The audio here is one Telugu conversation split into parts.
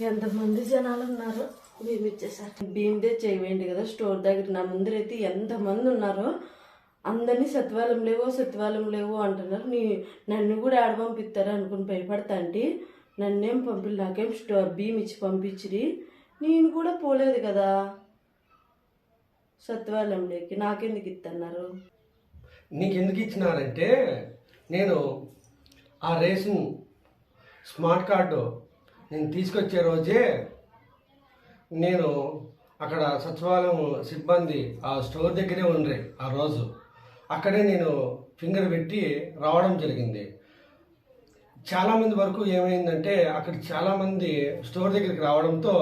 ఎంతమంది జనాలు ఉన్నారు మేము ఇచ్చేసారు బియ్యం తెచ్చేయండి కదా స్టోర్ దగ్గర నా ముందరైతే ఎంతమంది ఉన్నారో అందరినీ సత్వాలం లేవో సత్వాలం లేవో అంటున్నారు. నీ నన్ను కూడా ఆడ పంపిస్తారు అనుకుని భయపడతా అంటే. నన్నేం పంపి నాకేం స్టో బియ్యం ఇచ్చి పంపించిరి. నేను కూడా పోలేదు కదా. సత్వాలంలోకి నాకెందుకు ఇస్తున్నారు నీకు ఎందుకు ఇచ్చినారంటే నేను ఆ రేషన్ స్మార్ట్ కార్డు నేను తీసుకొచ్చే రోజే నేను అక్కడ సచివాలయం సిబ్బంది ఆ స్టోర్ దగ్గరే ఉండ్రి ఆ రోజు. అక్కడే నేను ఫింగర్ పెట్టి రావడం జరిగింది. చాలామంది వరకు ఏమైందంటే అక్కడ చాలామంది స్టోర్ దగ్గరికి రావడంతో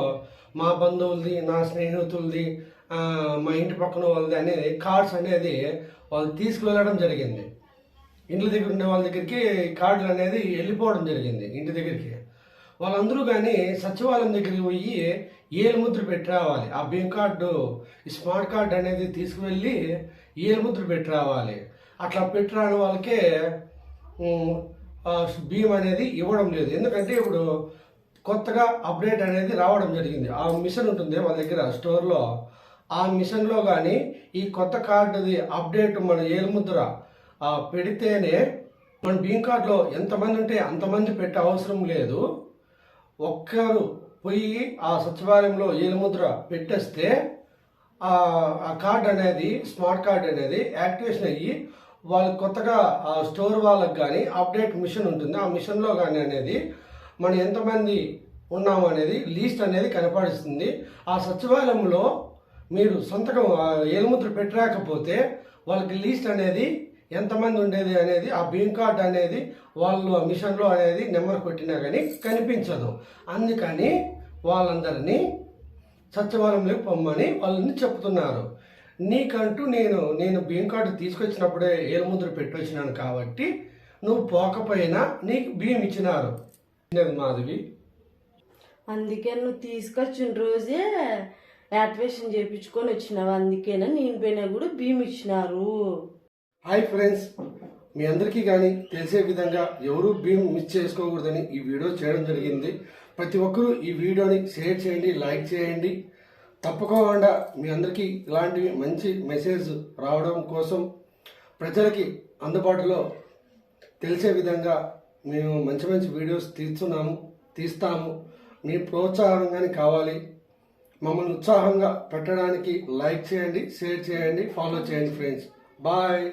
మా బంధువులది నా స్నేహితులది మా ఇంటి పక్కన వాళ్ళది అనేది కార్డ్స్ అనేది వాళ్ళు తీసుకువెళ్ళడం జరిగింది. ఇంటి దగ్గర ఉండే వాళ్ళ దగ్గరికి కార్డులు అనేది వెళ్ళిపోవడం జరిగింది ఇంటి దగ్గరికి. వాళ్ళందరూ కానీ సచివాలయం దగ్గరికి పోయి ఏలు ముద్ర పెట్టి రావాలి. ఆ బిం కార్డు ఈ స్మార్ట్ కార్డు అనేది తీసుకువెళ్ళి ఏలు ముద్ర పెట్టి రావాలి. అట్లా పెట్టి రాని వాళ్ళకే బియ్యం అనేది ఇవ్వడం లేదు. ఎందుకంటే ఇప్పుడు కొత్తగా అప్డేట్ అనేది రావడం జరిగింది. ఆ మిషన్ ఉంటుంది వాళ్ళ దగ్గర స్టోర్లో ఆ మిషన్లో కానీ ఈ కొత్త కార్డుది అప్డేట్ మన ఏలుముద్ర పెడితేనే మన బియ్యం కార్డులో ఎంతమంది ఉంటే అంతమంది పెట్టే అవసరం లేదు. ఒక్కరు పోయి ఆ సచివాలయంలో ఏలుముద్ర పెట్టేస్తే ఆ కార్డ్ అనేది స్మార్ట్ కార్డ్ అనేది యాక్టివేషన్ అయ్యి వాళ్ళు కొత్తగా ఆ స్టోర్ వాళ్ళకి కానీ అప్డేట్ మిషన్ ఉంటుంది. ఆ మిషన్లో కానీ అనేది మనం ఎంతమంది ఉన్నాము అనేది లీస్ట్ అనేది కనపడిస్తుంది ఆ సచివాలయంలో మీరు సొంతకం ఏలుముద్ర పెట్టరాకపోతే వాళ్ళకి లీస్ట్ అనేది ఎంతమంది ఉండేది అనేది ఆ భీమ్ కార్డ్ అనేది వాళ్ళు ఆ మిషన్లో అనేది నెంబర్ కొట్టినా కానీ కనిపించదు. అందుకని వాళ్ళందరినీ సచివాలయంలోకి పొమ్మని వాళ్ళని చెప్తున్నారు. నీకంటూ నేను నేను భీమ్ కార్డు తీసుకొచ్చినప్పుడే ఏలుముద్ర పెట్టి వచ్చినాను కాబట్టి నువ్వు పోకపోయినా నీకు బియ్యం ఇచ్చినారు. మాధవి? అందుకే నువ్వు తీసుకొచ్చిన రోజే యాక్టివేషన్ చేయించుకొని వచ్చినావు. అందుకేనా నేను పోయినా కూడా బియ్యం ఇచ్చినారు. Hi friends. మీ అందరికీ కానీ తెలిసే విధంగా ఎవరు భీమ్ మిస్ చేసుకోకూడదని ఈ వీడియో చేయడం జరిగింది. ప్రతి ఒక్కరూ ఈ వీడియోని షేర్ చేయండి లైక్ చేయండి. తప్పకుండా మీ అందరికీ ఇలాంటివి మంచి మెసేజ్ రావడం కోసం ప్రజలకి అందుబాటులో తెలిసే విధంగా మేము మంచి మంచి వీడియోస్ తీస్తున్నాము తీస్తాము. మీ ప్రోత్సాహం కానీ కావాలి. మమ్మల్ని ఉత్సాహంగా పెట్టడానికి లైక్ చేయండి షేర్ చేయండి ఫాలో చేయండి ఫ్రెండ్స్. బాయ్.